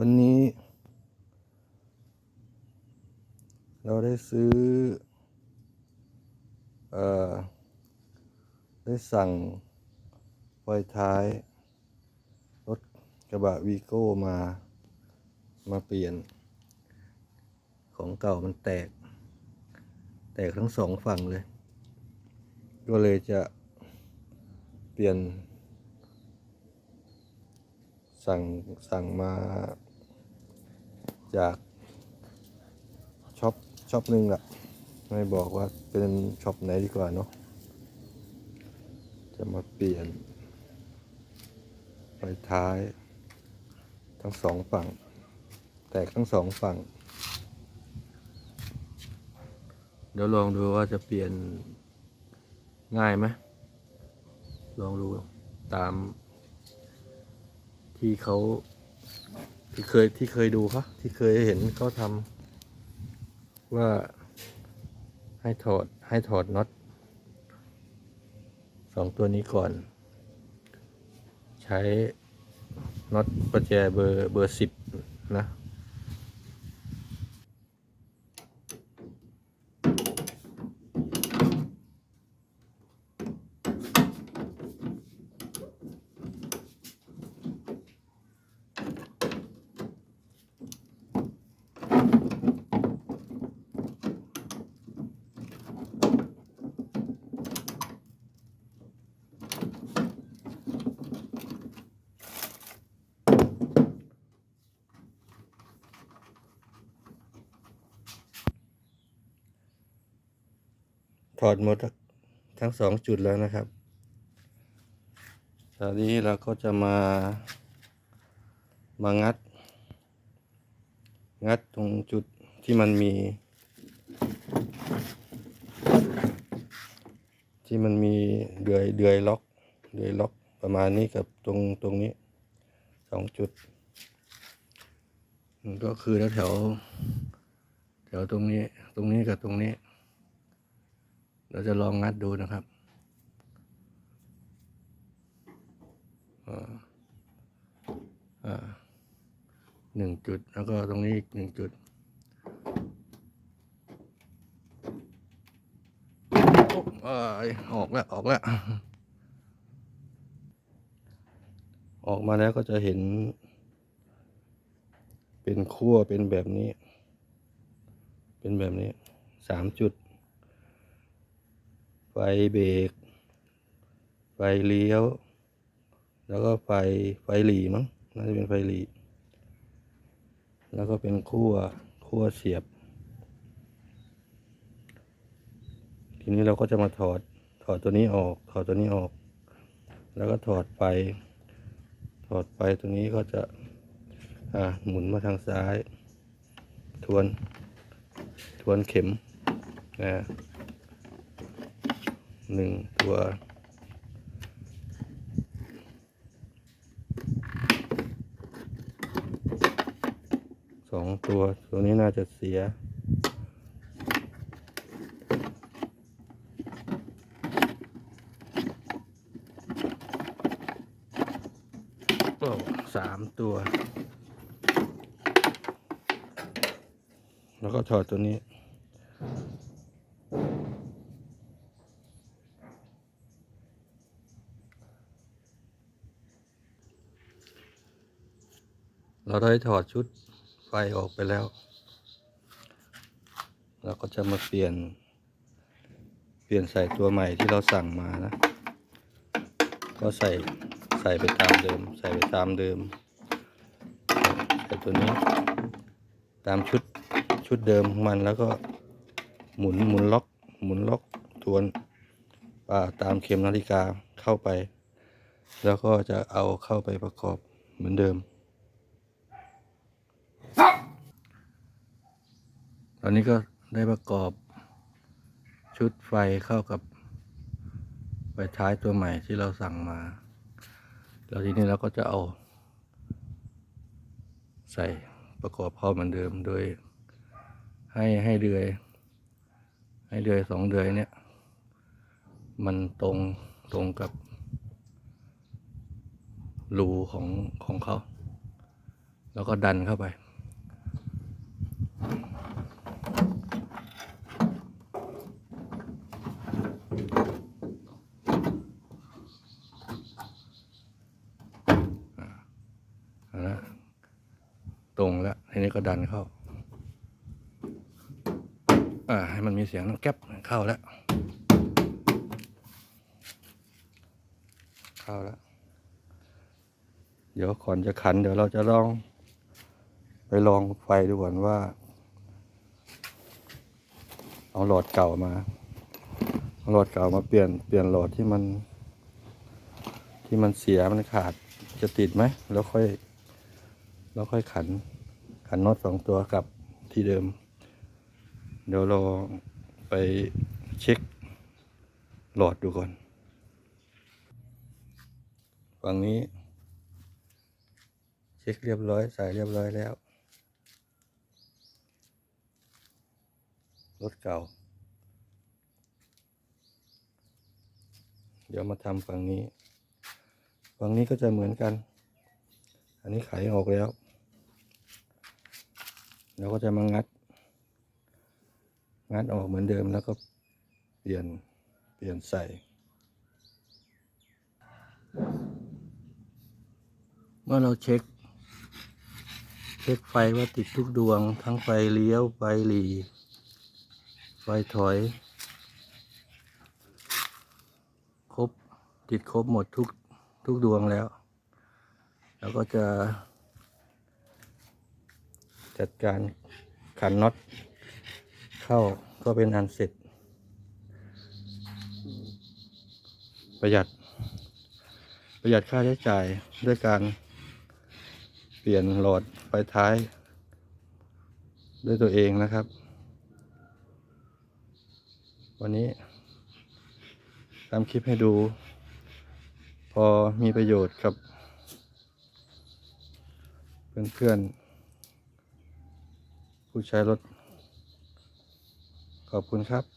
วันนี้ เราได้ซื้อ เอ่อ ได้สั่งไฟท้าย รถกระบะวีโก้มา มาเปลี่ยน ของเก่ามันแตก แตกทั้งสองฝั่งเลย ก็เลยจะเปลี่ยนสั่งสั่งมา จากช็อปช็อปหนึ่งอะไม่บอกว่าเป็นช็อปไหนดีกว่าเนาะจะมาเปลี่ยนไฟท้าย ทั้งสองฝั่ง แตกทั้งสองฝั่ง เดี๋ยวลองดูว่าจะเปลี่ยนง่ายไหมลองดูตามที่เขา ที่เคยที่เคยดูเขาที่เคยเห็นเขาทำว่าให้ถอดให้ถอดน็อตสองตัวนี้ก่อน ใช้น็อตประแจเบอร์เบอร์สิบนะ ถอดหมดทั้งสองจุดแล้วนะครับตอนนี้เราก็จะมา มางัด งัดตรงจุดที่มันมี ที่มันมีเดือยเดือยล็อก เดือยล็อกประมาณนี้กับตรงตรงนี้สองจุด ก็คือแถวแถวตรงนี้ตรงนี้กับตรงนี้ เราจะลองงัดดูนะครับหนึ่งจุดแล้วก็ตรงนี้อีกหนึ่งจุดโอ้ยออกแล้ว ออกแล้ว ออกมาแล้วก็จะเห็น เป็นขั้วเป็นแบบนี้ เป็นแบบนี้สามจุด ไฟเบรก ไฟเลี้ยว แล้วก็ไฟไฟหลีมั้ง น่าจะเป็นไฟหลี แล้วก็เป็นขั้วขั้วเสียบ ทีนี้เราก็จะมาถอด ถอดตัวนี้ออก ถอดตัวนี้ออก แล้วก็ถอดไฟ ถอดไฟตรงนี้ก็จะอ่าหมุนมาทางซ้าย ทวน ทวนเข็มนะ หนึ่งตัวสองตัว ตัวนี้น่าจะเสียโอ้สามตัว แล้วก็ถอดตัวนี้ เราได้ถอดชุดไฟออกไปแล้ว เราก็จะมาเปลี่ยน เปลี่ยนใส่ตัวใหม่ที่เราสั่งมานะ ก็ใส่ใส่ไปตามเดิม ใส่ไปตามเดิม ใส่ตัวนี้ ตามชุดชุดเดิมของมันแล้วก็หมุนหมุนล็อก หมุนล็อกทวนตามเข็มนาฬิกาเข้าไป แล้วก็จะเอาเข้าไปประกอบเหมือนเดิม อนนี้ก็ได้ประกอบชุดไฟเข้ากับไฟท้ายตัวใหม่ที่เราสั่งมา แล้วทีนี้เราก็จะเอา ใส่ประกอบเข้าเหมือนเดิมโดย ให้ให้เดือย ให้เดือยสองเดือยเนี่ย มันตรงตรงกับรูของของเขา แล้วก็ดันเข้าไป เอาละต รงแล้วทีนี้ก็ดันเข้า อ่า ให้มันมีเสียงน้ำแก๊บเข้าแล้ว เข้าแล้ว เดี๋ยวก่อนจะขัน เดี๋ยวเราจะลอง ไปลองไฟดูก่อนว่า เอาหลอดเก่ามาเอาหลอดเก่ามาเปลี่ยนเปลี่ยนหลอดที่มัน ที่มันเสียมันขาดจะติดไหมแล้วค่อย แล้วค่อยขัน ขันน็อตสองตัวกลับที่เดิม เดี๋ยวเราไปเช็คหลอดดูก่อน ฝั่งนี้ เช็คเรียบร้อยใส่เรียบร้อยแล้ว รถเก่า เดี๋ยวมาทำฝั่งนี้ ฝั่งนี้ก็จะเหมือนกัน อันนี้ไขออกแล้ว เราก็จะมางัด งัดออกเหมือนเดิมแล้วก็เปลี่ยนเปลี่ยนใส่ เมื่อเราเช็ค เช็คไฟว่าติดทุกดวง ทั้งไฟเลี้ยว ไฟหลีไฟถอย ครบ ติดครบหมดทุกทุกดวงแล้ว แล้วก็จะ จัดการขันน็อตเข้าก็เป็นอันเสร็จ ประหยัด ประหยัดค่าใช้จ่ายด้วยการเปลี่ยนหลอดไฟท้าย ด้วยตัวเองนะครับ วันนี้ทำคลิปให้ดู พอมีประโยชน์กับ เพื่อนๆ ผู้ใช้รถ ขอบคุณครับ